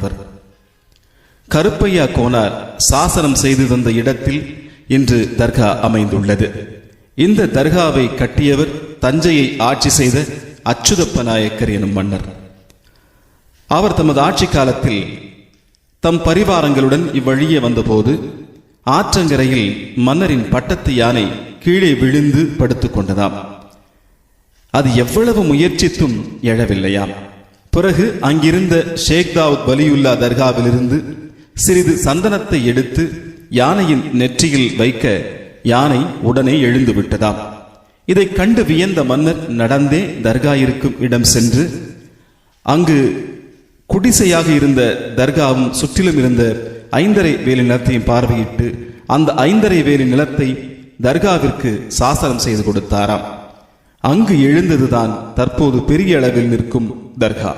அழைக்கப்பட்டவர் கருப்பையா கோனார் சாசனம் செய்து தந்த இடத்தில் இன்று தர்கா அமைந்துள்ளது. இந்த தர்காவை கட்டியவர் தஞ்சையை ஆட்சி செய்த அச்சுதப்ப நாயக்கர் எனும் மன்னர். அவர் தமது ஆட்சி காலத்தில் தம் பரிவாரங்களுடன் இவ்வழியே வந்தபோது ஆற்றங்கரையில் மன்னரின் பட்டத்து யானை கீழே விழுந்து படுத்துக் கொண்டதாம் அது எவ்வளவு முயற்சித்தும் எழவில்லையாம். பிறகு அங்கிருந்த ஷேக் தாவூத் வலியுல்லா தர்காவிலிருந்து சிறிது சந்தனத்தை எடுத்து யானையின் நெற்றியில் வைக்க யானை உடனே எழுந்து விட்டதாம். இதை கண்டு வியந்த மன்னர் நடந்தே தர்கா இருக்கும் இடம் சென்று அங்கு குடிசையாக இருந்த தர்காவும் சுற்றிலும் இருந்த ஐந்தரை வேலி நிலத்தையும் பார்வையிட்டு அந்த ஐந்தரை வேலி நிலத்தை தர்காவிற்கு சாசனம் செய்து கொடுத்தாராம். அங்கு எழுந்ததுதான் தற்போது பெரிய அளவில் நிற்கும் தர்கா.